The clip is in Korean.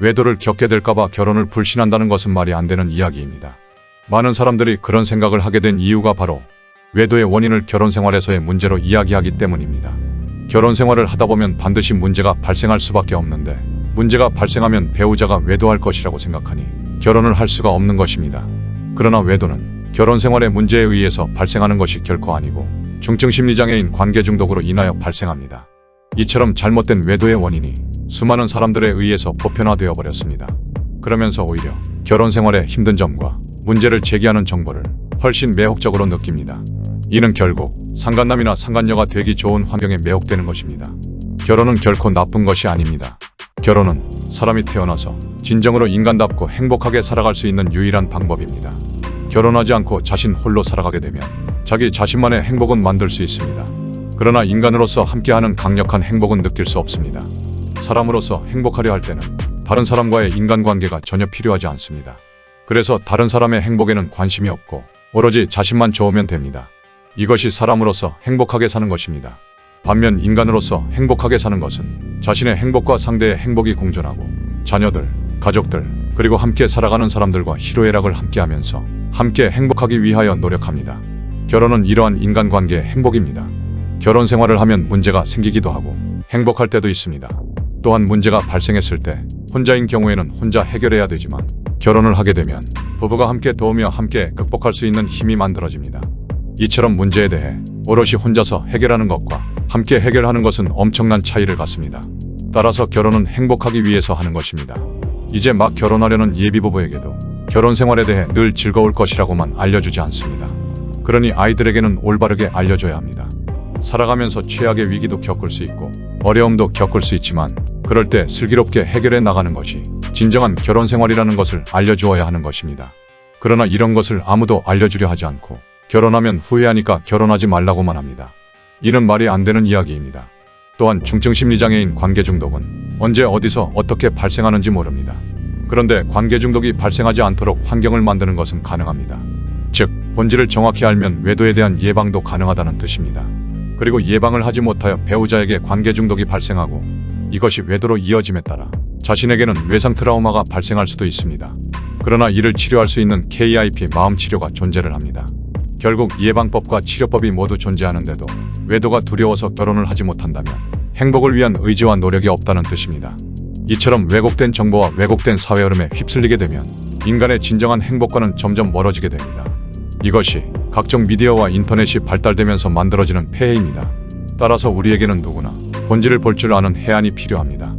외도를 겪게 될까봐 결혼을 불신한다는 것은 말이 안 되는 이야기입니다. 많은 사람들이 그런 생각을 하게 된 이유가 바로 외도의 원인을 결혼 생활에서의 문제로 이야기하기 때문입니다. 결혼 생활을 하다 보면 반드시 문제가 발생할 수밖에 없는데 문제가 발생하면 배우자가 외도할 것이라고 생각하니 결혼을 할 수가 없는 것입니다. 그러나 외도는 결혼 생활의 문제에 의해서 발생하는 것이 결코 아니고 중증 심리장애인 관계 중독으로 인하여 발생합니다. 이처럼 잘못된 외도의 원인이 수많은 사람들에 의해서 보편화되어 버렸습니다. 그러면서 오히려 결혼 생활의 힘든 점과 문제를 제기하는 정보를 훨씬 매혹적으로 느낍니다. 이는 결국 상간남이나 상간녀가 되기 좋은 환경에 매혹되는 것입니다. 결혼은 결코 나쁜 것이 아닙니다. 결혼은 사람이 태어나서 진정으로 인간답고 행복하게 살아갈 수 있는 유일한 방법입니다. 결혼하지 않고 자신 홀로 살아가게 되면 자기 자신만의 행복은 만들 수 있습니다. 그러나 인간으로서 함께하는 강력한 행복은 느낄 수 없습니다. 사람으로서 행복하려 할 때는 다른 사람과의 인간관계가 전혀 필요하지 않습니다. 그래서 다른 사람의 행복에는 관심이 없고 오로지 자신만 좋으면 됩니다. 이것이 사람으로서 행복하게 사는 것입니다. 반면 인간으로서 행복하게 사는 것은 자신의 행복과 상대의 행복이 공존하고 자녀들, 가족들, 그리고 함께 살아가는 사람들과 희로애락을 함께하면서 함께 행복하기 위하여 노력합니다. 결혼은 이러한 인간관계의 행복입니다. 결혼 생활을 하면 문제가 생기기도 하고 행복할 때도 있습니다. 또한 문제가 발생했을 때 혼자인 경우에는 혼자 해결해야 되지만 결혼을 하게 되면 부부가 함께 도우며 함께 극복할 수 있는 힘이 만들어집니다. 이처럼 문제에 대해 오롯이 혼자서 해결하는 것과 함께 해결하는 것은 엄청난 차이를 갖습니다. 따라서 결혼은 행복하기 위해서 하는 것입니다. 이제 막 결혼하려는 예비 부부에게도 결혼 생활에 대해 늘 즐거울 것이라고만 알려주지 않습니다. 그러니 아이들에게는 올바르게 알려줘야 합니다. 살아가면서 최악의 위기도 겪을 수 있고 어려움도 겪을 수 있지만 그럴 때 슬기롭게 해결해 나가는 것이 진정한 결혼 생활이라는 것을 알려주어야 하는 것입니다. 그러나 이런 것을 아무도 알려주려 하지 않고 결혼하면 후회하니까 결혼하지 말라고만 합니다. 이는 말이 안 되는 이야기입니다. 또한 중증 심리장애인 관계 중독은 언제 어디서 어떻게 발생하는지 모릅니다. 그런데 관계 중독이 발생하지 않도록 환경을 만드는 것은 가능합니다. 즉, 본질을 정확히 알면 외도에 대한 예방도 가능하다는 뜻입니다. 그리고 예방을 하지 못하여 배우자에게 관계 중독이 발생하고 이것이 외도로 이어짐에 따라 자신에게는 외상 트라우마가 발생할 수도 있습니다. 그러나 이를 치료할 수 있는 KIP 마음 치료가 존재를 합니다. 결국 예방법과 치료법이 모두 존재하는데도 외도가 두려워서 결혼을 하지 못한다면 행복을 위한 의지와 노력이 없다는 뜻입니다. 이처럼 왜곡된 정보와 왜곡된 사회 흐름에 휩쓸리게 되면 인간의 진정한 행복과는 점점 멀어지게 됩니다. 이것이 각종 미디어와 인터넷이 발달되면서 만들어지는 폐해입니다. 따라서 우리에게는 누구나 본질을 볼 줄 아는 해안이 필요합니다.